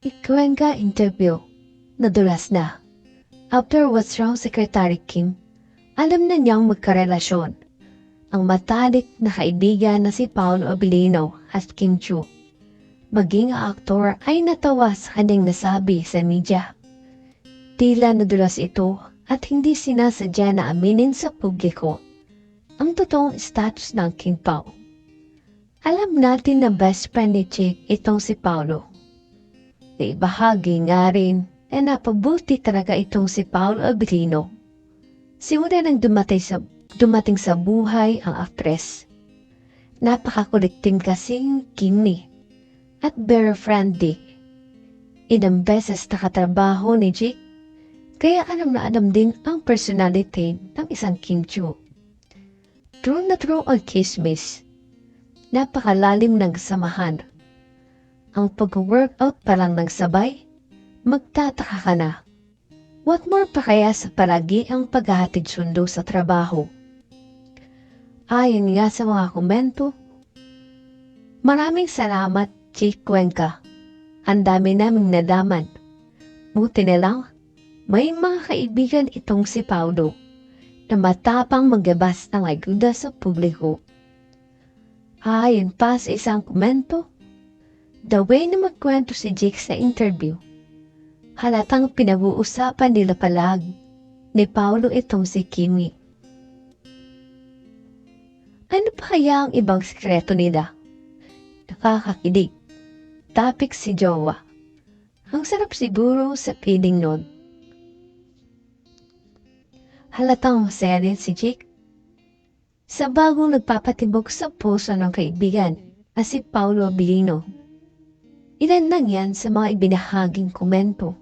Ikuwenka interview. Nadulas na. After what's wrong Secretary Kim, alam na niyang magkarelasyon. Ang matalik na kaibigan na si Paolo Abilino at Kim Chu. Maging aktor ay natawa sa kanyang nasabi sa media. Tila nadulas ito at hindi sinasadya na aminin sa publiko ang totoong status ng King Pao. Alam natin na best friend ni Chick itong si Paolo. Naibahagi nga rin na napabuti talaga itong si Paolo Abilino. Simula nang dumating sa, dumating sa buhay ang aktres. Napakakulit din kasing kini at very friendly. Ilang beses nakatrabaho ni Chick kaya alam na alam din ang personality ng isang Kim Chu. True na true ang kismis. Napakalalim ng samahan. Ang pag-workout pa lang ng sabay, magtataka ka na. What more pa kaya sa palagi ang paghahatid sundo sa trabaho? Ayon nga sa mga komento, Maraming salamat, Chick Cuenca. Ang dami naming nalaman. Buti na lang, may mga kaibigan itong si Paulo na matapang magabas ng ayuda sa publiko. Ayon pa sa isang komento, the way na magkwento si Jake sa interview, halatang pinag-uusapan nila palag ni Paulo itong si Kimi. Ano pa kaya ang ibang sikreto nila? Nakakakilig. Topic si Jowa. Ang sarap siguro sa piling nun. Halatang masaya din si Jake. Sa bagong nagpapatibok sa puso ng kaibigan na si Paulo Abilino. Ilan lang yan sa mga ibinahaging komento.